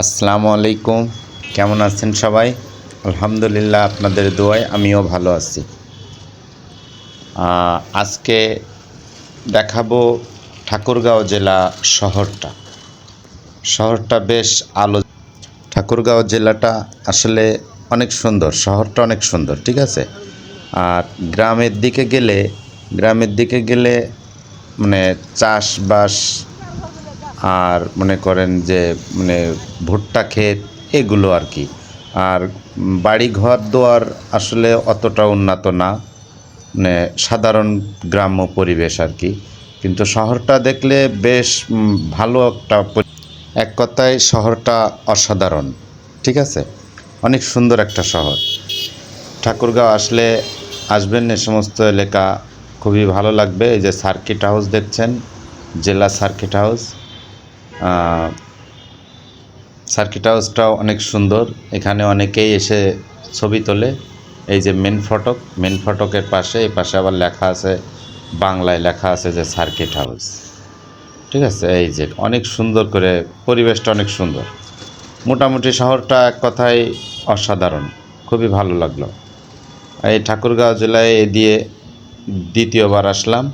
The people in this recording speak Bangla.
আসসালামু আলাইকুম। কেমন আছেন সবাই? আলহামদুলিল্লাহ আপনাদের দোয়ায় আমিও ভালো আছি। আজকে দেখাবো ঠাকুরগাঁও জেলা শহরটা। শহরটা বেশ আলো ঠাকুরগাঁও জেলাটা আসলে অনেক সুন্দর, শহরটা অনেক সুন্দর, ঠিক আছে? আর গ্রামের দিকে গেলে, গ্রামের দিকে গেলে মানে চাষবাস আর মনে করেন যে মানে ভুট্টা ক্ষেত এগুলো আর কি। আর বাড়ি ঘর দোয়ার আসলে অতটা উন্নত না মানে সাধারণ গ্রাম্য পরিবেশ আর কি। কিন্তু শহরটা দেখলে বেশ ভালো একটা এক কথায় শহরটা অসাধারণ, ঠিক আছে? অনেক সুন্দর একটা শহর। ঠাকুরগাঁও আসলে আসবেন এ সমস্ত এলাকা, খুবই ভালো লাগবে। এই যে সার্কিট হাউস দেখছেন, জেলা সার্কিট হাউস। সার্কিট হাউসটাও অনেক সুন্দর। এখানে অনেকেই এসে ছবি তোলে। এই যে মেন ফটক মেন ফটকের পাশে, এই পাশে আবার লেখা আছে, বাংলায় লেখা আছে যে সার্কিট হাউস ঠিক আছে? এই যে অনেক সুন্দর করে, পরিবেশটা অনেক সুন্দর। মোটামুটি শহরটা এক কথায় অসাধারণ। খুবই ভালো লাগল। এই ঠাকুরগাঁও জেলায় দিয়ে দ্বিতীয়বার আসলাম।